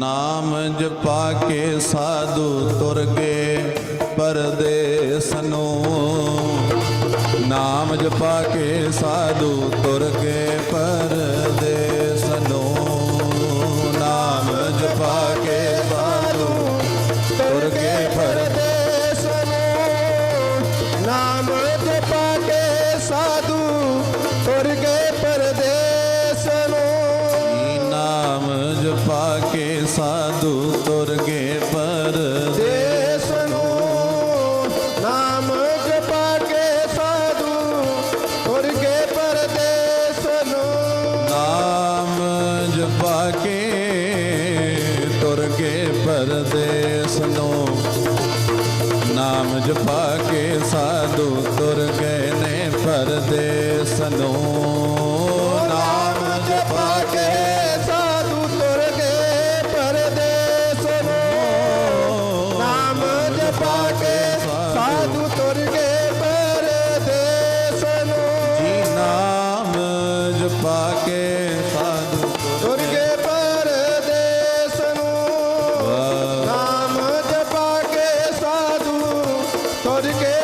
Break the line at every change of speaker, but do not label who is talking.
ਨਾਮ ਜਪਾ ਕੇ ਸਾਧੂ ਤੁਰ ਗਏ ਪਰਦੇਸ ਨੂੰ ਨਾਮ ਜਪਾ ਕੇ ਸਾਧੂ ਤੁਰ ਗਏ ਪਰਦੇਸ ਨੂੰ ਨਾਮ ਜਪਾ ਕੇ ਸਾਧੂ ਤੁਰ ਗਏ ਪਰਦੇਸ
ਨੂੰ ਨਾਮ ਜਪਾ ਸਾਧੂ ਤੁਰ ਗਏ ਪਰਦੇਸ ਦੇਸ ਨੂੰ ਨਾਮ ਜਪਾ ਕੇ ਸਾਧੂ ਤੁਰ ਗਏ ਪਰਦੇਸ ਨੂੰ
ਨਾਮ ਜਪਾ ਕੇ ਤੁਰ ਕੇ ਪਰਦੇਸ ਨੂੰ ਨਾਮ ਜਪਾ ਕੇ ਸਾਧੂ ਤੁਰ ਗਏ ਨੇ ਪਰਦੇਸ ਨੂੰ
ਮੁਰਗੇ ਪਰਦੇਸ ਜੀ ਨਾਮ ਜਪਾ ਕੇ ਸਾਧੂ। ਮੁਰਗੇ ਪਰਦੇਸ ਨੂੰ
ਨਾਮ ਜਪਾ ਕੇ ਸਾਧੂ। ਮੁਰਗੇ